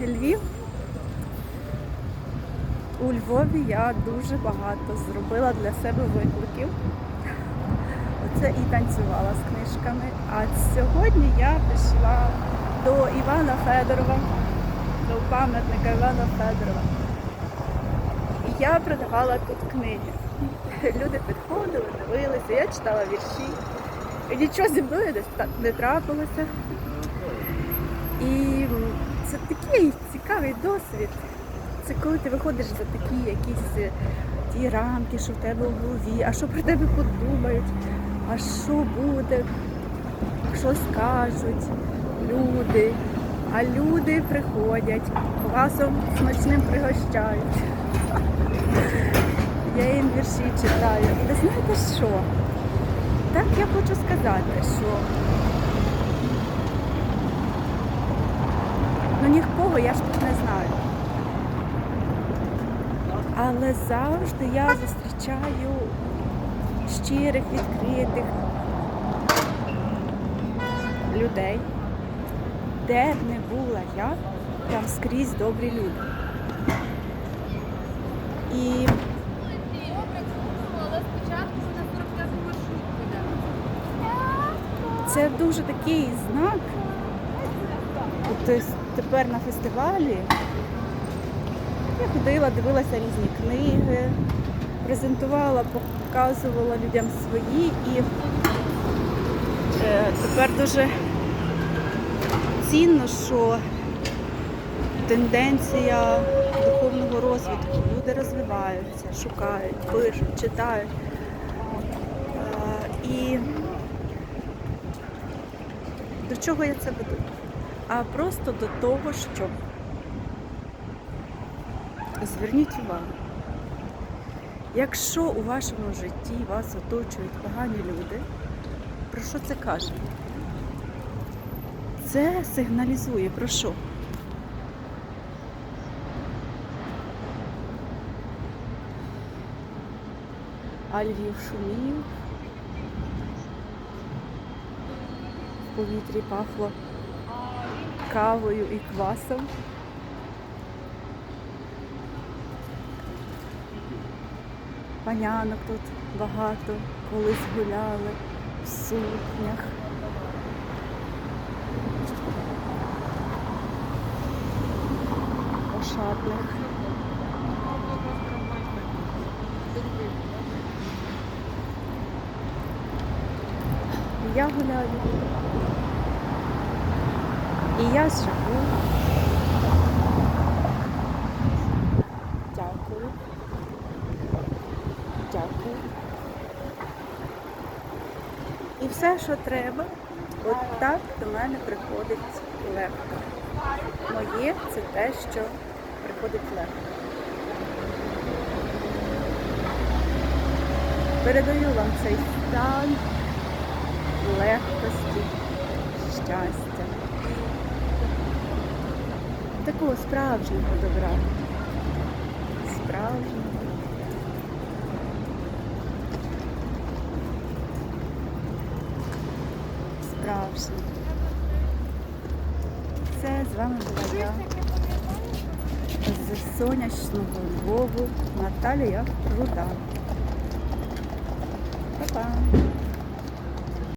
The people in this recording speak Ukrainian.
Львів. У Львові я дуже багато зробила для себе викликів. Оце і танцювала з книжками. А сьогодні я прийшла до Івана Федорова, до пам'ятника Івана Федорова. І я продавала тут книги. Люди підходили, дивилися, я читала вірші. І нічого зі мною не трапилося. І це такий цікавий досвід. Це коли ти виходиш за такі якісь е, ті рамки, що в тебе в голові, а що про тебе подумають, а що буде, що скажуть люди. А люди приходять, квасом смачним пригощають. Я їм вірші читаю. І ви знаєте що? Так я хочу сказати, що нікого я ж тут не знаю. Але завжди я зустрічаю щирих, відкритих людей. Де б не була я, там скрізь добрі люди. І Але спочатку на 45 маршрутку це дуже такий знак. Тобто тепер на фестивалі я ходила, дивилася різні книги, презентувала, показувала людям свої і е, тепер дуже цінно, що тенденція духовного розвитку. Люди розвиваються, шукають, пишуть, читають. Е, І до чого я це веду? А просто до того, що зверніть увагу, якщо у вашому житті вас оточують погані люди, про що це каже? Це сигналізує про що? А шумів, в повітрі пахло кавою і квасом. Панянок тут багато, колись гуляли в сукнях. Ошатних. Я гуляю. І я живу. Дякую. Дякую. І все, що треба, от так до мене приходить легко. Моє це те, що приходить легко. Передаю вам цей стан легкості, щастя такого справжнього добра. Справжнього. Справжнього. Це з вами була я з сонячного Львову Наталія Руда. Па-па!